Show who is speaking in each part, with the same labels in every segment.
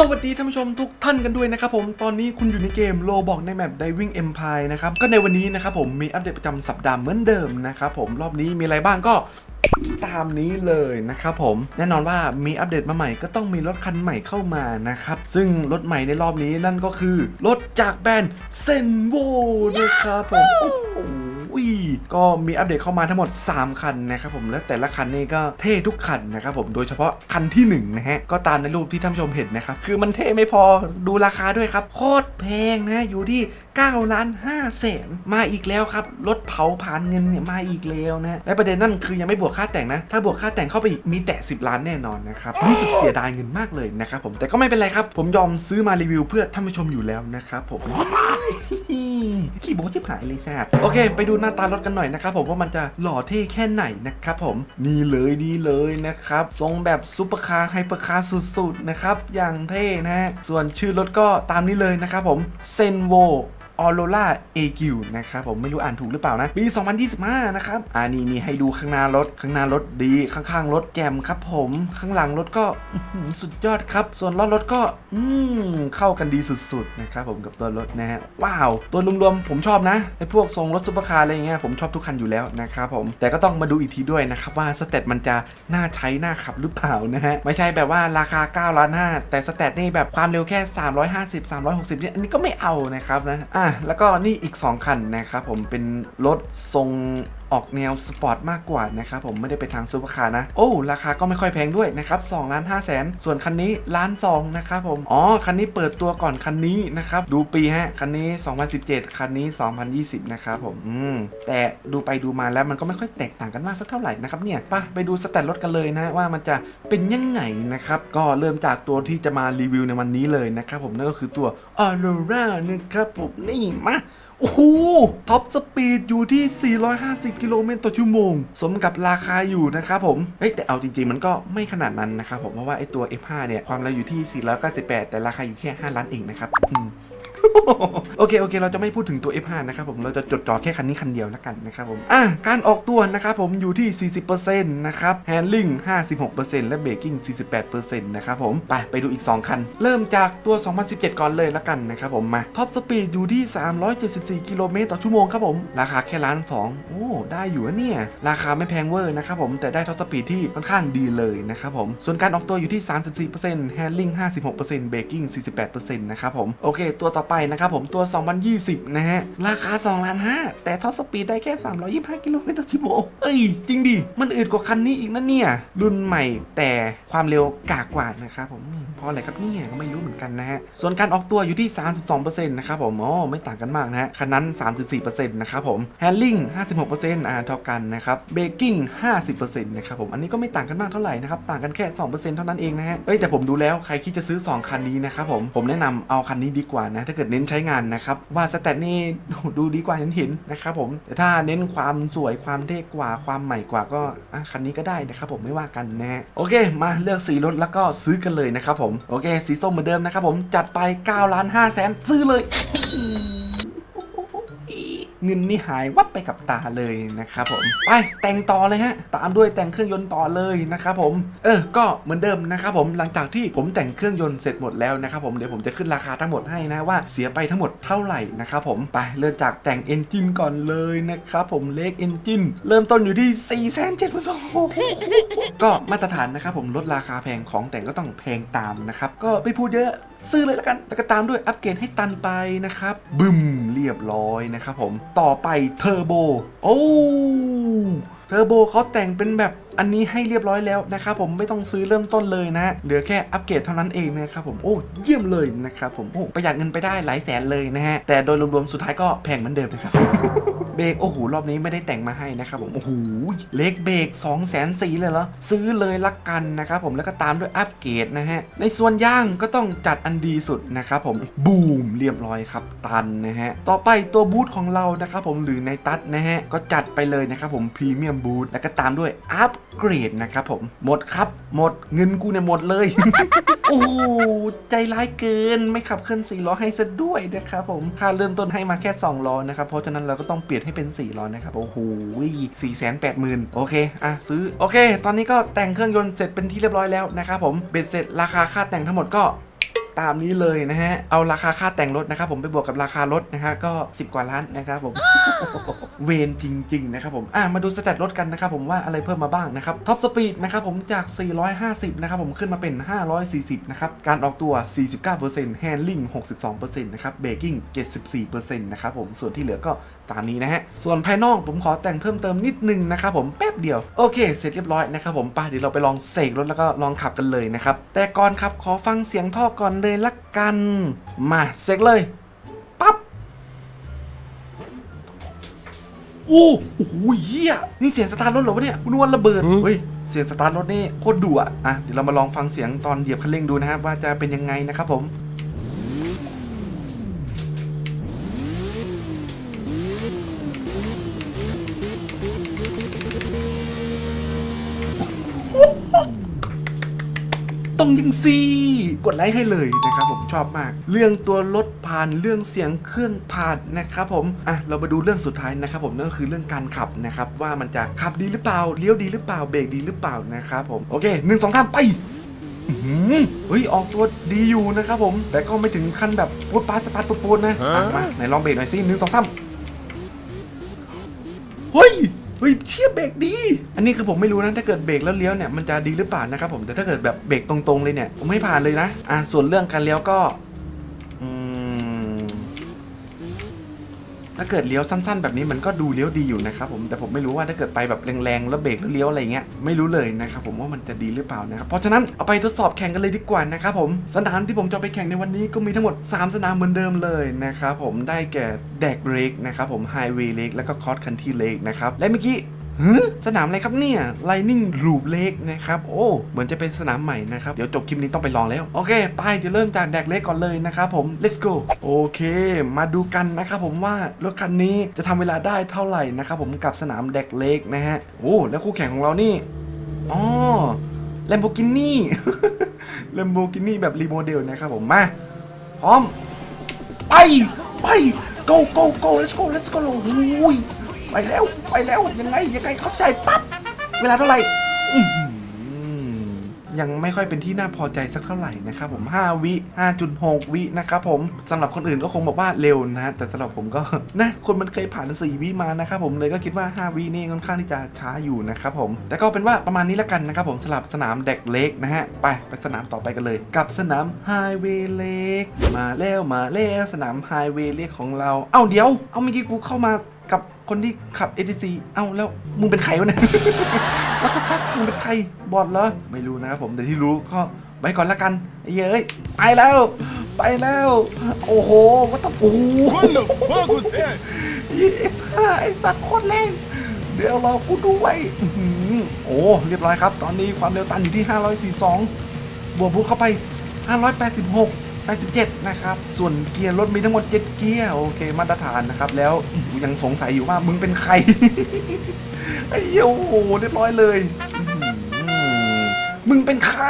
Speaker 1: สวัสดีท่านผู้ชมทุกท่านกันด้วยนะครับผมตอนนี้คุณอยู่ในเกมโลบอกในแมป Diving Empire นะครับ ก็ในวันนี้นะครับผมมีอัปเดตประจำสัปดาห์เหมือนเดิมนะครับผมรอบนี้มีอะไรบ้างก็ตามนี้เลยนะครับผมแน่นอนว่ามีอัปเดตมาใหม่ก็ต้องมีรถคันใหม่เข้ามานะครับ ซึ่งรถใหม่ในรอบนี้นั่นก็คือ รถจากแบรนด์เซนโวนะครับผมโอ้โห อุ้ยก็มีอัปเดตเข้ามาทั้งหมด 3 คันนะครับผมและแต่ละคันนี่ก็เท่ทุกคันนะครับผมโดยเฉพาะคันที่1นะฮะก็ตามในรูปที่ท่านผู้ชมเห็นนะครับคือมันเท่ไม่พอดูราคาด้วยครับโคตรแพงนะอยู่ที่9ล้าน5แสนมาอีกแล้วครับรถเผาผ่านเงินเนี่ยมาอีกแล้วนะและประเด็นนั่นคือยังไม่บวกค่าแต่งนะ ถ้าบวกค่าแต่งเข้าไปอีกมีแตะ10 ล้านแน่นอนนะครับรู้สึกเสียดายเงินมากเลยนะครับผมแต่ก็ไม่เป็นไรครับ ผมยอมซื้อมารีวิวเพื่อท่านผู้ชมอยู่แล้วนะครับผม ขี้โม้ชิบหายเลยแซดโอเค ไปดูหน้าตารถกันหน่อยนะครับผมว่ามันจะหล่อเท่แค่ไหนนะครับผมนี่เลยนี่เลยนะครับทรงแบบซุปเปอร์คาร์ไฮเปอร์คาร์สุดๆนะครับอย่างเท่นะฮะส่วนชื่อรถก็ตามนี้เลยนะครับผมเซนโว ออโรล่าเอกิวนะครับผมไม่รู้อ่านถูกหรือเปล่านะปี 2025 นะครับอ่านี่นี่ให้ดูข้างหน้ารถ ข้างหน้ารถดีข้างๆรถแจมครับผมข้างหลังรถก็สุดยอดครับ ส่วนล้อรถก็อืมเข้ากันดีสุดๆนะครับผมกับตัวรถนะฮะว้าว ตัวรวมๆผมชอบนะไอ้พวกทรงรถซุปเปอร์คาร์อะไรเงี้ยผมชอบทุกคันอยู่แล้วนะครับผมแต่ก็ต้องมาดูอีกทีด้วยนะครับว่าสเตตมันจะน่าใช้น่าขับหรือเปล่านะฮะไม่ใช่แบบว่าราคา9ล้าน5แต่สเตตนี่แบบความเร็วแค่ 350 360เนี่ยอันนี้ก็ไม่เอานะครับนะอะแล้วก็นี่อีก 2 คันนะครับผมเป็นรถทรงออกแนวสปอร์ตมากกว่านะครับผมไม่ได้ไปทางซูเปอร์คาร์นะ โอ้ราคาก็ไม่ค่อยแพงด้วยนะครับ2ล้าน5แสนส่วนคันนี้ล้าน2นะครับผมอ๋อคันนี้เปิดตัวก่อนคันนี้นะครับดูปีฮะคันนี้ 2017 คันนี้ 2020 นะครับผมอืมแต่ดูไปดูมาแล้วมันก็ไม่ค่อยแตกต่างกันมากสักเท่าไหร่นะครับเนี่ยไปไปดูสแตทรถกันเลยนะว่ามันจะเป็นยังไงนะครับก็เริ่มจากตัวที่จะมารีวิวในวันนี้เลยนะครับผมนั่นก็คือตัว Aurora นะครับผมนี่มา โอ้โหท็อปสปีดอยู่ที่ 450 กิโลเมตรต่อชั่วโมง สมกับราคาอยู่นะครับผมเอ้ยแต่เอาจริง ๆ มันก็ไม่ขนาดนั้นนะครับผม เพราะว่าไอตัว F5 เนี่ย ความเร็วอยู่ที่ 498 แต่ราคาอยู่แค่ 5 ล้านเองนะครับอืม โอเคโอเค เราจะไม่พูดถึงตัว F5 นะครับผมเราจะจดจ่อแค่คันนี้คันเดียวแล้วกันนะครับผมอะการออกตัวนะครับผมอยู่ที่ 40%นะครับ handling 56%และ braking 48%นะครับผมไปไปดูอีก 2 คัน เริ่มจากตัว 2017 ก่อนเลยแล้วกันนะครับผมมาท็อปสปีดอยู่ที่ 374 กิโลเมตรต่อชั่วโมงครับผมราคาแค่ล้านสองโอ้ได้อยู่นะเนี่ย ราคาไม่แพงเวอร์นะครับผมแต่ได้ท็อปสปีดที่ค่อนข้างดีเลยนะครับผมส่วนการออกตัวอยู่ที่ 34% handling 56% braking 48%นะครับผมโอเค ตัวต่อไปนะครับผมตัว 2020 นะฮะ ราคา2ล้าน5แต่ท็อปสปีดได้แค่ 325 กิโลเมตรต่อชั่วโมงเอ้ย จริงดิ มันอืดกว่าคันนี้อีกนะเนี่ย รุ่นใหม่แต่ความเร็วกากกว่านะครับผมเพราะอะไรครับเนี่ยก็ไม่รู้เหมือนกันนะฮะ ส่วนการออกตัวอยู่ที่ 32%นะครับผมอ๋อไม่ต่างกันมากนะฮะคันนั้น 34%นะครับผม handling 56%อ่าเท่ากันนะครับ braking 50%นะครับผมอันนี้ก็ไม่ต่างกันมากเท่าไหร่นะครับต่างกันแค่ 2%เท่านั้นเองนะฮะเอ้ยแต่ผมดูแล้วใครคิดจะซื้อ 2 คันนี้นะครับผมผมแนะนำเอาคันนี้ดีกว่านะถ้าเกิดเน้นใช้งานนะครับ ว่าสแตทนี่ดูดีกว่าเห็นเห็นนะครับผมแต่ถ้าเน้นความสวยความเท่กว่าความใหม่กว่าก็คันนี้ก็ได้นะครับผมไม่ว่ากันนะฮะโอเค มาเลือกสีรถแล้วก็ซื้อกันเลยนะครับผมโอเค สีส้มเหมือนเดิมนะครับผมจัดไป9ล้าน5แสนซื้อเลย เงินนี่หายวับไปกับตาเลยนะครับผมไปแต่งต่อเลยฮะตามด้วยแต่งเครื่องยนต์ต่อเลยนะครับผมเออก็เหมือนเดิมนะครับผมหลังจากที่ผมแต่งเครื่องยนต์เสร็จหมดแล้วนะครับผมเดี๋ยวผมจะขึ้นราคาทั้งหมดให้นะว่าเสียไปทั้งหมดเท่าไหร่นะครับผมไปเริ่มจากแต่งเอนจินก่อนเลยนะครับผมเล็กเอนจินเริ่มต้นอยู่ที่4 7 0 0 0ก็มาตรฐานนะครับผมลดราคาแพงของแต่งก็ต้องแพงตามนะครับก็ไม่พูดเยอะ ซื้อเลยแล้วกันแล้วก็ตามด้วยอัปเกรดให้ตันไปนะครับ บึมเรียบร้อยนะครับผมต่อไปเทอร์โบโอ้เทอร์โบเขาแต่งเป็นแบบ อันนี้ให้เรียบร้อยแล้วนะครับผมไม่ต้องซื้อเริ่มต้นเลยนะเหลือแค่อัปเกรดเท่านั้นเองนะครับผมโอ้เยี่ยมเลยนะครับผมโอ้ประหยัดเงินไปได้หลายแสนเลยนะฮะแต่โดยรวมๆสุดท้ายก็แพงเหมือนเดิมนะครับเบรกโอ้โหรอบนี้ไม่ได้แต่งมาให้นะครับผมโอ้โหเล็กเบรก2 0 0 0 0 0เลยเหรอซื้อเลยละกันนะครับผมแล้วก็ตามด้วยอัปเกรดนะฮะในส่วนย่างก็ต้องจัดอันดีสุดนะครับผมบูมเรียบร้อยครับตันนะฮะต่อไปตัวบูทของเรานะครับผมหรือในตัดนะฮะก็จัดไปเลยนะครับผมพรีเมียมบูทแล้วก็ตามด้วยอัปเกรดนะครับผม หมดครับ หมดเงินกูเนี่ยหมดเลย โอ้โหใจร้ายเกินไม่ขับเคลื่อน4ล้อให้ซะด้วยนะครับผม ค่าเริ่มต้นให้มาแค่ 2 ล้อนะครับ เพราะฉะนั้นเราก็ต้องเปลี่ยนให้เป็น 4 ล้อนะครับ โอ้โหสี่แสนแปดหมื่นโอเค อะ ซื้อ โอเค ตอนนี้ก็แต่งเครื่องยนต์เสร็จเป็นที่เรียบร้อยแล้วนะครับผม เบ็ดเสร็จราคาค่าแต่งทั้งหมดก็ตามนี้เลยนะฮะ เอาราคาค่าแต่งรถนะครับผมไปบวกกับราคารถนะฮะก็ 10 กว่าล้านนะครับผม เวนจริง ๆ นะครับผม อะ มาดูสเตตรถกันนะครับผมว่าอะไรเพิ่มมาบ้างนะครับ ท็อปสปีดนะครับผมจาก 450 นะครับผมขึ้นมาเป็น 540 นะครับ การออกตัว 49% handling 62%นะครับ braking 74%นะครับผม ส่วนที่เหลือก็ตามนี้นะฮะ ส่วนภายนอกผมขอแต่งเพิ่มเติมนิดนึงนะครับผม แป๊บเดียว โอเค เสร็จเรียบร้อยนะครับผมไปเดี๋ยวเราไปลองเสกรถแล้วก็ลองขับกันเลยนะครับ แต่ก่อนครับขอฟังเสียงท่อก่อนเลยละกัน มาเสกเลย โอ้โอ้โหเหี้ยนี่เสียงสตาร์ทรถเหรอวะเนี่ยคุณนึกว่าระเบิด เฮ้ย เสียงสตาร์ทรถนี่โคตรดุอะอะ เดี๋ยวเรามาลองฟังเสียงตอนเหยียบคันเร่งดูนะครับว่าจะเป็นยังไงนะครับผมต้องยิงซี กดไลค์ให้เลยนะครับผมชอบมาก เรื่องตัวรถผ่านเรื่องเสียงเครื่องผ่านนะครับผมอะเรามาดูเรื่องสุดท้ายนะครับผมนั่นก็คือเรื่องการขับนะครับว่ามันจะขับดีหรือเปล่าเลี้ยวดีหรือเปล่าเบรกดีหรือเปล่านะครับผมโอเคหนึ่งสองสามไปอื้อหือเฮ้ย ออกตัวดีอยู่นะครับผม แต่ก็ไม่ถึงขั้นแบบปูดปาดสตาร์ทปูดๆนะอะมาไหนลองเบรกหน่อยสิหนึ่งสองสามเฮ้ย เฮ้ยเชี่ยเบรกดี อันนี้คือผมไม่รู้นะถ้าเกิดเบรกแล้วเลี้ยวเนี่ยมันจะดีหรือเปล่านะครับผมแต่ถ้าเกิดแบบเบรกตรงๆเลยเนี่ยผมไม่ผ่านเลยนะอะส่วนเรื่องการเลี้ยวก็ ถ้าเกิดเลี้ยวสั้น ๆ แบบนี้มันก็ดูเลี้ยวดีอยู่นะครับผมแต่ผมไม่รู้ว่าถ้าเกิดไปแบบแรงๆแล้วเบรกแล้วเลี้ยวอะไรเงี้ยไม่รู้เลยนะครับผมว่ามันจะดีหรือเปล่านะครับเพราะฉะนั้นเอาไปทดสอบแข่งกันเลยดีกว่านะครับผมสนามที่ผมจะไปแข่งในวันนี้ก็มีทั้งหมด 3 สนามเหมือนเดิมเลยนะครับผมได้แก่แดกเรกนะครับผมไฮเวย์เรกแล้วก็คอร์สคันที่เลกนะครับและเมื่อกี้ สนามอะไรครับเนี่ย Lightning Loop Lake นะครับ โอ้ เหมือนจะเป็นสนามใหม่นะครับ เดี๋ยวจบคลิปนี้ต้องไปลองแล้ว โอเค ไป เดี๋ยวเริ่มจากแดกเล็กก่อนเลยนะครับผม let's go โอเค มาดูกันนะครับผมว่ารถคันนี้จะทำเวลาได้เท่าไหร่นะครับผมกับสนามแดกเล็กนะฮะ โอ้ แล้วคู่แข่งของเรานี่ อ๋อ Lamborghini Lamborghini แบบรีโมเดลนะครับผม มา พร้อม ไป ไป go go go let's go let's go โอ้ย ไปแล้วไปแล้วยังไงยังไงเข้าใจปั๊บเวลาเท่าไหร่อื้อหือยังไม่ค่อยเป็นที่น่าพอใจสักเท่าไหร่นะครับผม 5 วิ 5.6 วินะครับผมสำหรับคนอื่นก็คงบอกว่าเร็วนะ แต่สำหรับผมก็ นะคนมันเคยผ่าน 4 วิมานะครับผมเลยก็คิดว่า 5 วินี่ค่อนข้างที่จะช้าอยู่นะครับผม แต่ก็เป็นว่าประมาณนี้แล้วกันนะครับผมสำหรับสนามเด็กเล็กนะฮะ ไปไปสนามต่อไปกันเลย กับสนามไฮเวย์เล็กมาแล้วมาแล้วสนามไฮเวย์เล็กของเรา เอ้าเดี๋ยว เอาเมื่อกี้กูเข้ามากับ คนที่ขับ ATC เอ้าแล้วมึงเป็นใครวะเนี่ย แล้วก็ฟักมึงเป็นใครบอดเหรอ ไม่รู้นะครับผมแต่ที่รู้ก็ไว้ก่อนละกันไอ้เย้ยไปแล้ว ไปแล้ว โอ้โหวัตถุโอ้โห
Speaker 2: What the fuck was that?
Speaker 1: ยี่สิบห้าไอสัตว์โคตรแรงเดี๋ยวรอกูดูไว้อื้อหือโอ้เรียบร้อยครับ ตอนนี้ความเร็วตันอยู่ที่ 542 บวกบุกเข้าไป 586 87 นะครับ ส่วนเกียร์รถมีทั้งหมด 7 เกียร์โอเค มาตรฐานนะครับ แล้วยังสงสัยอยู่ว่ามึงเป็นใคร ไอ้เหี้ยโอ้โหเรียบร้อยเลยมึงเป็นใคร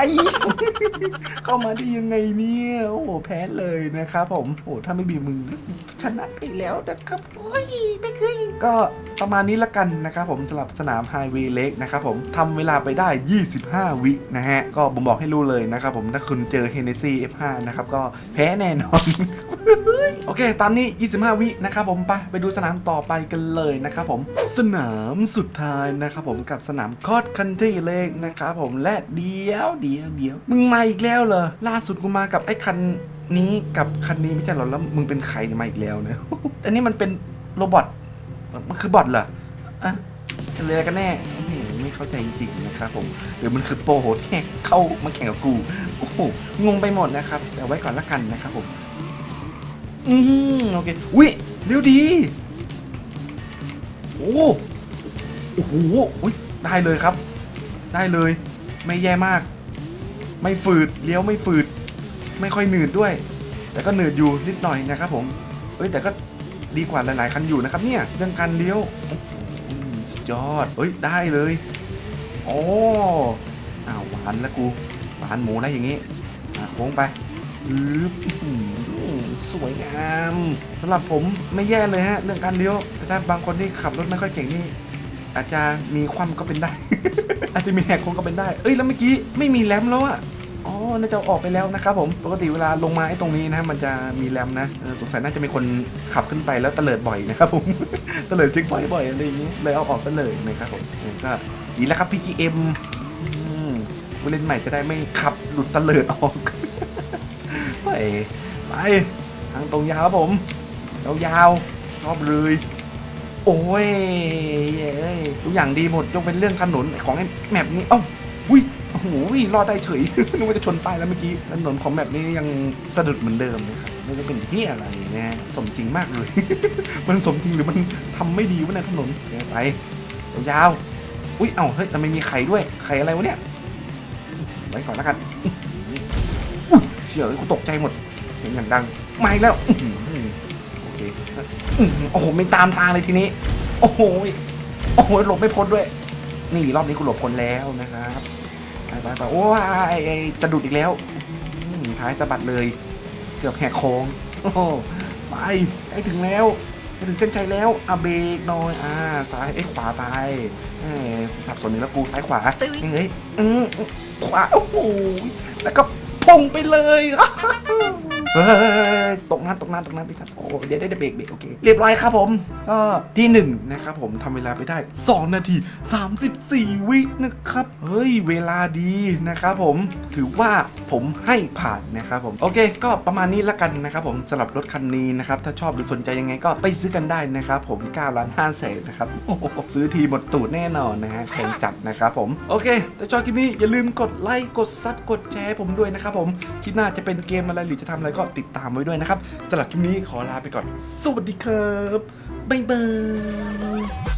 Speaker 1: เข้ามาได้ยังไงเนี่ย โอ้โห แพ้เลยนะครับผม โอ้ถ้าไม่มีมึงชนะไปแล้วนะครับ โอ้ยไม่เคย ก็ประมาณนี้ละกันนะครับผมสำหรับสนามไฮเวย์เล็กนะครับผมทำเวลาไปได้ 25 วินะฮะ ก็ผมบอกให้รู้เลยนะครับผมถ้าคุณเจอ Hennessy F5 นะครับ ก็แพ้แน่นอน โอเค ตามนี้ 25 วินะครับผมไปไปดูสนามต่อไปกันเลยนะครับผมสนามสุดท้ายนะครับผมกับสนามคอร์ดคันทรีเล็กนะครับผมและเดียวเดียวเดียวมึงมาอีกแล้วเหรอล่าสุดกูมากับไอ้คันนี้กับคันนี้ไม่ใช่เหรอแล้วมึงเป็นใครมาอีกแล้วเนี่ยอันนี้มันเป็นโรบอท มันคือบอทเหรออะอะไรกันแน่ไม่ไม่เข้าใจจริงๆนะครับผมหรือมันคือโปรโหแท็กเข้ามาแข่งกับกูโอ้โหงงไปหมดนะครับแต่ไว้ก่อนละกันนะครับผมอืมโอเคอุ้ยเร็วดีโอ้โอ้โหอุ้ยได้เลยครับ ได้เลย ไม่แย่มาก ไม่ฝืดเลี้ยวไม่ฝืด ไม่ค่อยหนืดด้วย แต่ก็หนืดอยู่นิดหน่อยนะครับผมเอ้ยแต่ก็ ดีกว่าหลาย ๆ คันอยู่นะครับเนี่ยเรื่องการเลี้ยวสุดยอดเอ้ยได้เลยโอ้อ้าวหวานแล้วกูหวานหมูได้อย่างงี้โค้งไปสวยงามสำหรับผมไม่แย่เลยฮะเรื่องการเลี้ยวแต่ถ้าบางคนที่ขับรถไม่ค่อยเก่งนี่อาจจะมีความก็เป็นได้ อาจจะมีแหกโค้งก็เป็นได้ เอ้ยแล้วเมื่อกี้ไม่มีแรมแล้วอะ อ๋อ น่าจะออกไปแล้วนะครับผม ปกติเวลาลงมาไอ้ตรงนี้นะ มันจะมีแรมนะสงสัยน่าจะมีคนขับขึ้นไปแล้วเตลิดบ่อยนะครับผม เตลิดเช็คบ่อยๆอะไรอย่างนี้ เลยเอาออกซะเลยนะครับผมก็ดีแล้วครับ PGM อืมผู้เล่นใหม่จะได้ไม่ขับหลุดเตลิดออก ไป ไป ทางตรงยาวครับผม ยาวๆชอบเลยโอ้ยเอ้ยทุกอย่างดีหมดยกเป็นเรื่องถนนของไอ้แมปนี้ เอ้า โอ้โหรอดได้เฉย นึกว่าจะชนป้ายแล้วเมื่อกี้ถนนของแมปนี้ยังสะดุดเหมือนเดิมเลยครับไม่ได้เป็นที่อะไรนะฮะสมจริงมากเลย มันสมจริงหรือมันทำไม่ดีวะในถนนไปยาวอุ้ยเอ้าเฮ้ยทำไม่มีไข่ด้วยไข่อะไรวะเนี่ยไว้ก่อนแล้วกันเชื่อเลยกูตกใจหมดเสียงอย่างดังมาอีกแล้วโอเคโอ้โหไม่ตามทางเลยทีนี้ โอ้โหโอ้โหหลบไม่พ้นด้วย นี่รอบนี้กูหลบพ้นแล้วนะครับ ไปไปไปโอ้ยไอ้จะดุดอีกแล้วท้ายสะบัดเลย เกือบแหกโค้งโอ้ไปใกล้ถึงแล้วถึงเส้นชัยแล้วอาเบรกหน่อยอ่าซ้ายเอ้ยขวาไปเอ้ยสับสนนี่แล้วกูซ้ายขวาเฮ้ยอืมขวาโอ้โหแล้วก็พุ่งไปเลย เฮ้ยตกน้ำตกน้ำตกน้ำพี่สัตว์โอ้เดี๋ยวได้เบรกเบรกโอเคเรียบร้อยครับผมก็ที่หนึ่งนะครับผมทำเวลาไปได้ 2 นาที 34 วินะครับเฮ้ยเวลาดีนะครับผมถือว่าผมให้ผ่านนะครับผมโอเค ก็ประมาณนี้ละกันนะครับผมสำหรับรถคันนี้นะครับถ้าชอบหรือสนใจยังไงก็ไปซื้อกันได้นะครับผม9ล้าน5แสนนะครับซื้อทีหมดตูดแน่นอนนะฮะแพงจัดนะครับผมโอเคถ้าชอบคลิปนี้อย่าลืมกดไลค์กดซับกดแชร์ผมด้วยนะครับผมคลิปหน้าจะเป็นเกมอะไรหรือจะทำอะไรก็ติดตามไว้ด้วยนะครับสำหรับคลิปนี้ขอลาไปก่อน สวัสดีครับ บ๊ายบาย